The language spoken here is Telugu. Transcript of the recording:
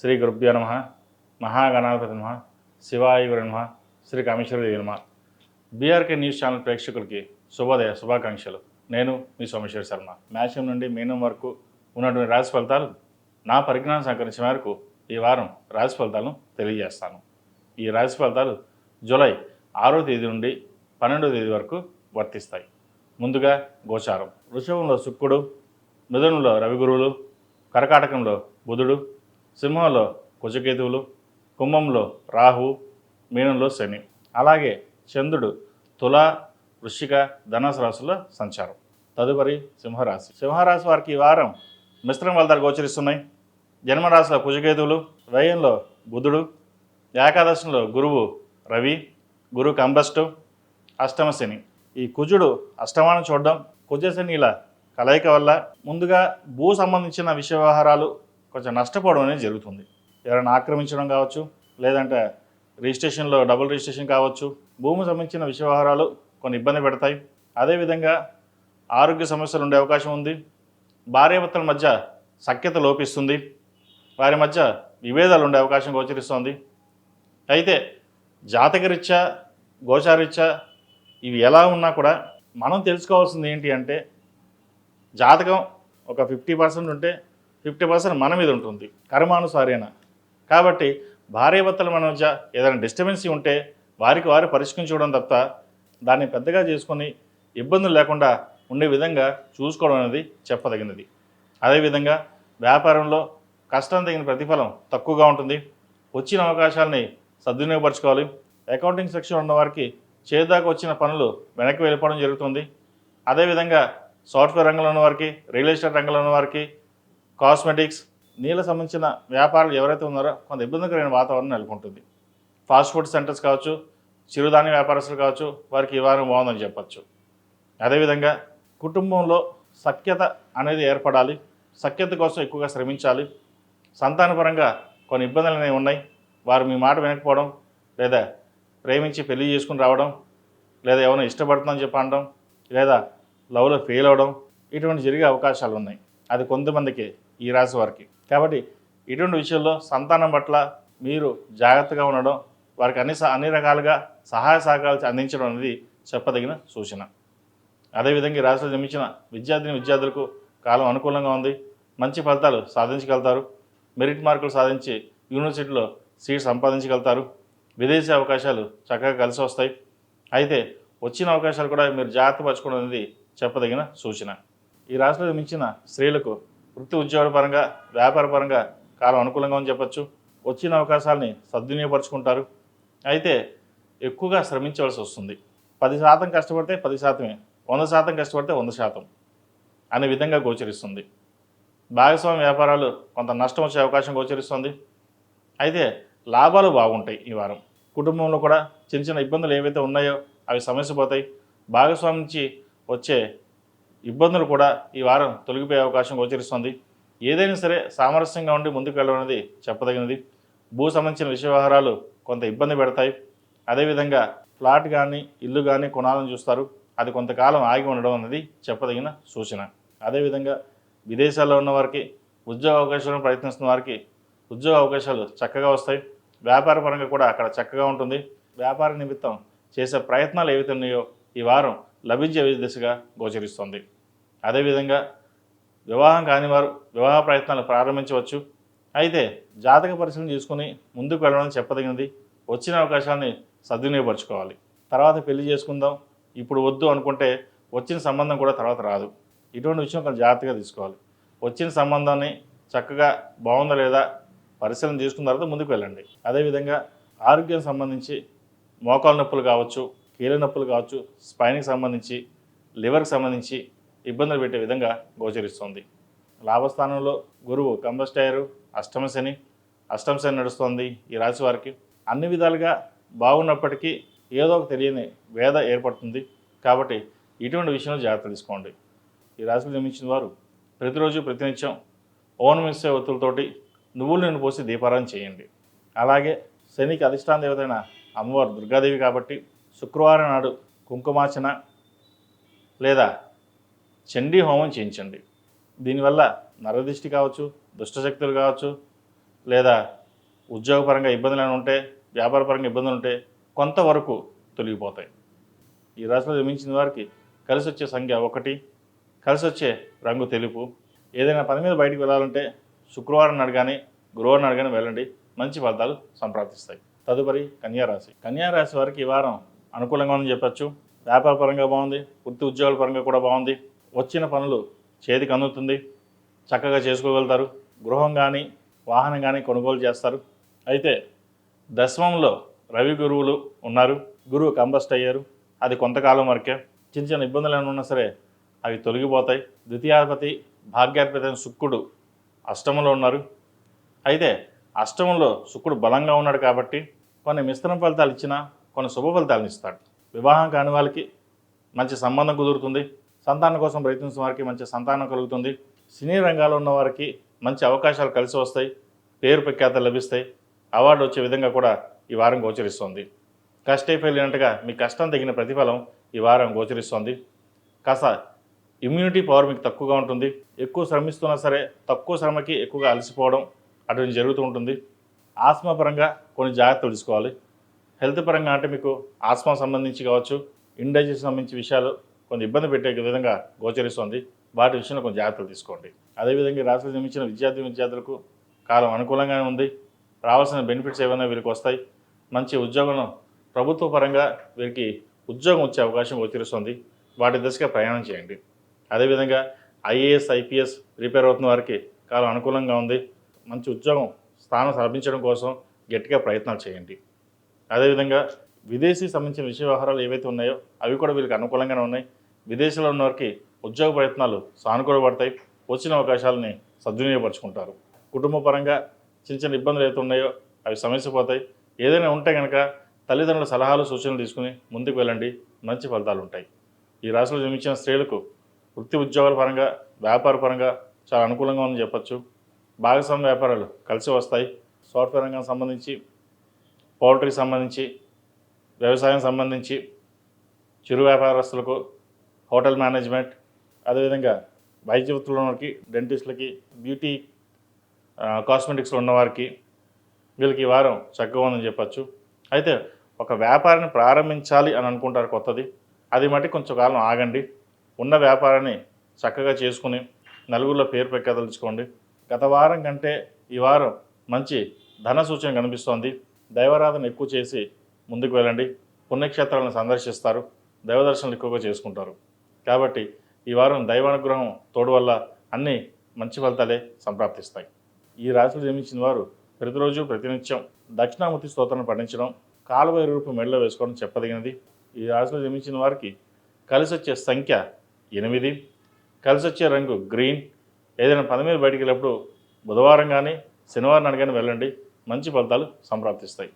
శ్రీ గురుభ్యో నమ. మహాగణాధిపతి నమ. శివాయ గురు నమ. శ్రీ కామేశ్వరదేవి నమ. బీఆర్కే న్యూస్ ఛానల్ ప్రేక్షకులకి శుభోదయ శుభాకాంక్షలు. నేను మీ సోమేశ్వర శర్మ. మేషం నుండి మీనం వరకు ఉన్నటువంటి రాశి ఫలితాలు నా పరిజ్ఞానం సహకరించిన మేరకు ఈ వారం రాశి ఫలితాలను తెలియజేస్తాను. ఈ రాశి ఫలితాలు జూలై ఆరో తేదీ నుండి పన్నెండో తేదీ వరకు వర్తిస్తాయి. ముందుగా గోచారం. వృషభంలో శుక్రుడు మిథునంలో రవిగురువులు కర్కాటకంలో బుధుడు సింహంలో కుజకేతువులు కుంభంలో రాహు మీనంలో శని. అలాగే చంద్రుడు తుల వృశ్చిక ధనుసు రాశుల్లో సంచారం. తదుపరి సింహరాశి. సింహరాశి వారికి ఈ వారం మిశ్రమ ఫలితాలు గోచరిస్తున్నాయి. జన్మరాశిలో కుజకేతువులు వ్యయంలో బుధుడు ఏకాదశంలో గురువు రవి గురు కంబస్టు అష్టమ శని. ఈ కుజుడు అష్టమానం చూడడం కుజశనిల కలయిక వల్ల ముందుగా భూ సంబంధించిన విషయ వ్యవహారాలు కొంచెం నష్టపోవడం అనేది జరుగుతుంది. ఎవరైనా ఆక్రమించడం కావచ్చు లేదంటే రిజిస్ట్రేషన్లో డబుల్ రిజిస్ట్రేషన్ కావచ్చు భూమి సంబంధించిన విషయ కొన్ని ఇబ్బంది పెడతాయి. అదేవిధంగా ఆరోగ్య సమస్యలు ఉండే అవకాశం ఉంది. భార్యాభర్తల మధ్య సఖ్యత లోపిస్తుంది. వారి మధ్య విభేదాలు ఉండే అవకాశం గోచరిస్తుంది. అయితే జాతకరీత్యా గోచారీత్యా ఇవి ఎలా ఉన్నా కూడా మనం తెలుసుకోవాల్సింది ఏంటి అంటే జాతకం ఒక ఫిఫ్టీ పర్సెంట్ ఉంటే ఫిఫ్టీ పర్సెంట్ మన మీద ఉంటుంది కర్మానుసారేన? కాబట్టి భార్యాభర్తల మన మధ్య ఏదైనా డిస్టర్బెన్సీ ఉంటే వారికి వారు పరిష్కరించుకోవడం తప్ప దాన్ని పెద్దగా చేసుకొని ఇబ్బందులు లేకుండా ఉండే విధంగా చూసుకోవడం అనేది చెప్పదగినది. అదేవిధంగా వ్యాపారంలో కష్టం తగిన ప్రతిఫలం తక్కువగా ఉంటుంది. వచ్చిన అవకాశాలని సద్వినియోగపరచుకోవాలి. అకౌంటింగ్ సెక్షన్ ఉన్న వారికి చేదాకా వచ్చిన పనులు వెనక్కి వెళ్ళిపోవడం జరుగుతుంది. అదేవిధంగా సాఫ్ట్వేర్ రంగంలో ఉన్న వారికి రియల్ ఎస్టేట్ రంగంలో ఉన్న వారికి కాస్మెటిక్స్ నీళ్ళ సంబంధించిన వ్యాపారాలు ఎవరైతే ఉన్నారో కొంత ఇబ్బందికరమైన వాతావరణం నెలకొంటుంది. ఫాస్ట్ ఫుడ్ సెంటర్స్ కావచ్చు చిరుధాన్య వ్యాపారస్తులు కావచ్చు వారికి ఈ వారం బాగుందని చెప్పచ్చు. అదేవిధంగా కుటుంబంలో సఖ్యత అనేది ఏర్పడాలి సఖ్యత కోసం ఎక్కువగా శ్రమించాలి. సంతానపరంగా కొన్ని ఇబ్బందులు అనేవి ఉన్నాయి. వారు మీ మాట వినకపోవడం లేదా ప్రేమించి పెళ్ళి చేసుకుని రావడం లేదా ఎవరైనా ఇష్టపడుతుందని చెప్పి అనడం లేదా లవ్లో ఫెయిల్ అవ్వడం ఇటువంటి జరిగే అవకాశాలు ఉన్నాయి. అది కొంతమందికి ఈ రాశి వారికి. కాబట్టి ఇటువంటి విషయంలో సంతానం పట్ల మీరు జాగ్రత్తగా ఉండడం వారికి అన్ని స- అన్ని రకాలుగా సహాయ సహకారాలు అందించడం అనేది చెప్పదగిన సూచన. అదేవిధంగా ఈ రాశిలో జన్మించిన విద్యార్థిని విద్యార్థులకు కాలం అనుకూలంగా ఉంది. మంచి ఫలితాలు సాధించగలుగుతారు. మెరిట్ మార్కులు సాధించి యూనివర్సిటీలో సీట్ సంపాదించగలుగుతారు. విదేశీ అవకాశాలు చక్కగా కలిసి వస్తాయి. అయితే వచ్చిన అవకాశాలు కూడా మీరు జాగ్రత్త పరచుకోవడం అనేది చెప్పదగిన సూచన. ఈ రాశిలో మించిన స్త్రీలకు వృత్తి ఉద్యోగ పరంగా వ్యాపార పరంగా కాలం అనుకూలంగా అని చెప్పొచ్చు. వచ్చిన అవకాశాలని సద్వినియోగపరుచుకుంటారు. అయితే ఎక్కువగా శ్రమించవలసి వస్తుంది. పది శాతం కష్టపడితే పది శాతమే వంద శాతం కష్టపడితే వంద శాతం అనే విధంగా గోచరిస్తుంది. భాగస్వామ్య వ్యాపారాలు కొంత నష్టం వచ్చే అవకాశం గోచరిస్తుంది. అయితే లాభాలు బాగుంటాయి ఈ వారం. కుటుంబంలో కూడా చిన్న చిన్న ఇబ్బందులు ఏవైతే ఉన్నాయో అవి సమస్య పోతాయి భాగస్వామి నుంచి వచ్చే ఇబ్బందులు కూడా ఈ వారం తొలగిపోయే అవకాశం గోచరిస్తుంది. ఏదైనా సరే సామరస్యంగా ఉండి ముందుకు వెళ్ళడం అనేది చెప్పదగినది. భూ సంబంధించిన విషయ వ్యవహారాలు కొంత ఇబ్బంది పెడతాయి. అదేవిధంగా ఫ్లాట్ కానీ ఇల్లు కానీ కొనాలని చూస్తారు. అది కొంతకాలం ఆగి ఉండడం అనేది చెప్పదగిన సూచన. అదేవిధంగా విదేశాల్లో ఉన్న వారికి ఉద్యోగ అవకాశాలను ప్రయత్నిస్తున్న వారికి ఉద్యోగ అవకాశాలు చక్కగా వస్తాయి. వ్యాపార పరంగా కూడా అక్కడ చక్కగా ఉంటుంది. వ్యాపార నిమిత్తం చేసే ప్రయత్నాలు ఏవైతే ఉన్నాయో ఈ వారం లభించే దిశగా గోచరిస్తుంది. అదేవిధంగా వివాహం కాని వారు వివాహ ప్రయత్నాలు ప్రారంభించవచ్చు. అయితే జాతక పరిశీలన చేసుకుని ముందుకు వెళ్ళడం చెప్పదగినది వచ్చిన అవకాశాన్ని సద్వినియోగపరచుకోవాలి. తర్వాత పెళ్ళి చేసుకుందాం ఇప్పుడు వద్దు అనుకుంటే వచ్చిన సంబంధం కూడా తర్వాత రాదు. ఇటువంటి విషయం కొంచెం జాగ్రత్తగా తీసుకోవాలి. వచ్చిన సంబంధాన్ని చక్కగా బాగుందా లేదా పరిశీలన చేసుకున్న తర్వాత ముందుకు వెళ్ళండి. అదేవిధంగా ఆరోగ్యం సంబంధించి మోకాలు నొప్పులు కావచ్చు కీళ్ళ నొప్పులు కావచ్చు స్పైన్కి సంబంధించి లివర్కి సంబంధించి ఇబ్బందులు పెట్టే విధంగా గోచరిస్తుంది. లాభస్థానంలో గురువు కంబస్టైరు అష్టమశని అష్టమ శని నడుస్తుంది ఈ రాశి వారికి. అన్ని విధాలుగా బాగున్నప్పటికీ ఏదో ఒక తెలియని వేద ఏర్పడుతుంది. కాబట్టి ఇటువంటి విషయంలో జాగ్రత్త తీసుకోండి. ఈ రాశిలో జన్మించిన వారు ప్రతిరోజు ప్రతినిత్యం ఓనం ఒత్తులతోటి నువ్వులు నేను పోసి దీపారాధన చేయండి. అలాగే శనికి అధిష్టాన దేవతైన అమ్మవారు దుర్గాదేవి కాబట్టి శుక్రవారం నాడు కుంకుమార్చన లేదా చండీ హోమం చేయించండి. దీనివల్ల నరదిష్టి కావచ్చు దుష్టశక్తులు కావచ్చు లేదా ఉద్యోగపరంగా ఇబ్బందులు ఏమైనా ఉంటే వ్యాపారపరంగా ఇబ్బందులు ఉంటే కొంతవరకు తొలగిపోతాయి. ఈ రాశిలో జమించిన వారికి కలిసి వచ్చే సంఖ్య ఒకటి కలిసి వచ్చే రంగు తెలుపు. ఏదైనా పని మీద బయటకు వెళ్ళాలంటే శుక్రవారం నాడు కానీ గురువారం నాడు కానీ వెళ్ళండి. మంచి ఫలితాలు సంప్రాప్తిస్తాయి. తదుపరి కన్యా రాశి కన్యా రాశి వారికి ఈ వారం అనుకూలంగా ఉందని చెప్పచ్చు. వ్యాపార పరంగా బాగుంది. వృత్తి ఉద్యోగాల పరంగా కూడా బాగుంది. వచ్చిన పనులు చేతికి అందుతుంది. చక్కగా చేసుకోగలుగుతారు. గృహం కానీ వాహనం కానీ కొనుగోలు చేస్తారు. అయితే దశమంలో రవి గురువులు ఉన్నారు. గురువు కంబస్ట్ అయ్యారు. అది కొంతకాలం వరకే. చిన్న చిన్న ఇబ్బందులు ఏమైనా ఉన్నా సరే అవి తొలగిపోతాయి. ద్వితీయాధిపతి భాగ్యాధిపతి అయిన శుక్రుడు అష్టమంలో ఉన్నారు. అయితే అష్టమంలో శుక్రుడు బలంగా ఉన్నాడు కాబట్టి కొన్ని మిశ్రమ ఫలితాలు ఇచ్చినా కొన్ని శుభ ఫలితాలను ఇస్తాడు. వివాహం కాని వాళ్ళకి మంచి సంబంధం కుదురుతుంది. సంతానం కోసం ప్రయత్నించిన వారికి మంచి సంతానం కలుగుతుంది. సినీ రంగాల్లో ఉన్న వారికి మంచి అవకాశాలు కలిసి వస్తాయి. పేరు ప్రఖ్యాతలు లభిస్తాయి. అవార్డు వచ్చే విధంగా కూడా ఈ వారం గోచరిస్తుంది. కష్టైపోయినట్టుగా మీ కష్టం తగిన ప్రతిఫలం ఈ వారం గోచరిస్తుంది. కాస్త ఇమ్యూనిటీ పవర్ మీకు తక్కువగా ఉంటుంది. ఎక్కువ శ్రమిస్తున్నా సరే తక్కువ శ్రమకి ఎక్కువగా అలసిపోవడం అటువంటి జరుగుతూ ఉంటుంది. ఆత్మపరంగా కొన్ని జాగ్రత్తలు తీసుకోవాలి. హెల్త్ పరంగా అంటే మీకు ఆస్మా సంబంధించి కావచ్చు ఇండైజెషన్ సంబంధించి విషయాలు కొంచెం ఇబ్బంది పెట్టే విధంగా గోచరిస్తుంది. వాటి విషయంలో కొంచెం జాగ్రత్తలు తీసుకోండి. అదేవిధంగా రాష్ట్రం నిర్మించిన విద్యార్థి విద్యార్థులకు కాలం అనుకూలంగానే ఉంది. రావాల్సిన బెనిఫిట్స్ ఏమైనా వీరికి వస్తాయి. మంచి ఉద్యోగం ప్రభుత్వ పరంగా వీరికి ఉద్యోగం వచ్చే అవకాశం గోచరిస్తుంది. వాటి దశగా ప్రయాణం చేయండి. అదేవిధంగా ఐఏఎస్ ఐపీఎస్ రిపేర్ అవుతున్న వారికి కాలం అనుకూలంగా ఉంది. మంచి ఉద్యోగం స్థానం లభించడం కోసం గట్టిగా ప్రయత్నాలు చేయండి. అదేవిధంగా విదేశీ సంబంధించిన విషయ వ్యవహారాలు ఏవైతే ఉన్నాయో అవి కూడా వీళ్ళకి అనుకూలంగానే ఉన్నాయి. విదేశంలో ఉన్న వారికి ఉద్యోగ ప్రయత్నాలు సానుకూలపడతాయి వచ్చిన అవకాశాలని సద్వినియోగపరుచుకుంటారు. కుటుంబ పరంగా చిన్న చిన్న ఇబ్బందులు ఏవైతే ఉన్నాయో అవి సమస్య పోతాయి. ఏదైనా ఉంటే కనుక తల్లిదండ్రుల సలహాలు సూచనలు తీసుకుని ముందుకు వెళ్ళండి. మంచి ఫలితాలు ఉంటాయి. ఈ రాశిలో జన్మించిన స్త్రీలకు వృత్తి ఉద్యోగాల పరంగా వ్యాపార పరంగా చాలా అనుకూలంగా ఉందని చెప్పచ్చు. భాగస్వామ్య వ్యాపారాలు కలిసి వస్తాయి. సాఫ్ట్వేర్ రంగానికి సంబంధించి పౌల్ట్రీకి సంబంధించి వ్యవసాయం సంబంధించి చిరు వ్యాపారస్తులకు హోటల్ మేనేజ్మెంట్ అదేవిధంగా వైద్య వృత్తులు ఉన్నవారికి డెంటిస్టులకి బ్యూటీ కాస్మెటిక్స్లో ఉన్నవారికి వీళ్ళకి ఈ వారం చక్కగా ఉందని చెప్పచ్చు. అయితే ఒక వ్యాపారాన్ని ప్రారంభించాలి అని అనుకుంటారు కొత్తది. అది మట్టి కొంచెం కాలం ఆగండి. ఉన్న వ్యాపారాన్ని చక్కగా చేసుకుని నలుగురిలో పేరు పెక్కదలుచుకోండి గత వారం కంటే ఈ వారం మంచి ధన సూచన కనిపిస్తోంది. దైవారాధన ఎక్కువ చేసి ముందుకు వెళ్ళండి. పుణ్యక్షేత్రాలను సందర్శిస్తారు. దైవ ఎక్కువగా చేసుకుంటారు. కాబట్టి ఈ వారం దైవానుగ్రహం తోడు వల్ల అన్నీ మంచి ఫలితాలే సంప్రాప్తిస్తాయి. ఈ రాశులు జన్మించిన వారు ప్రతిరోజు ప్రతినిత్యం దక్షిణామూర్తి స్తోత్రాన్ని పఠించడం కాలువ రూపు మెడలో వేసుకోవడం చెప్పదగినది. ఈ రాశిలో జన్మించిన వారికి కలిసి వచ్చే సంఖ్య ఎనిమిది. కలిసి వచ్చే రంగు గ్రీన్. ఏదైనా పని మీద బయటికి వెళ్ళినప్పుడు బుధవారం కానీ శనివారం నాడు కానీ వెళ్ళండి. మంచి ఫలితాలు సంప్రాప్తిస్తాయి.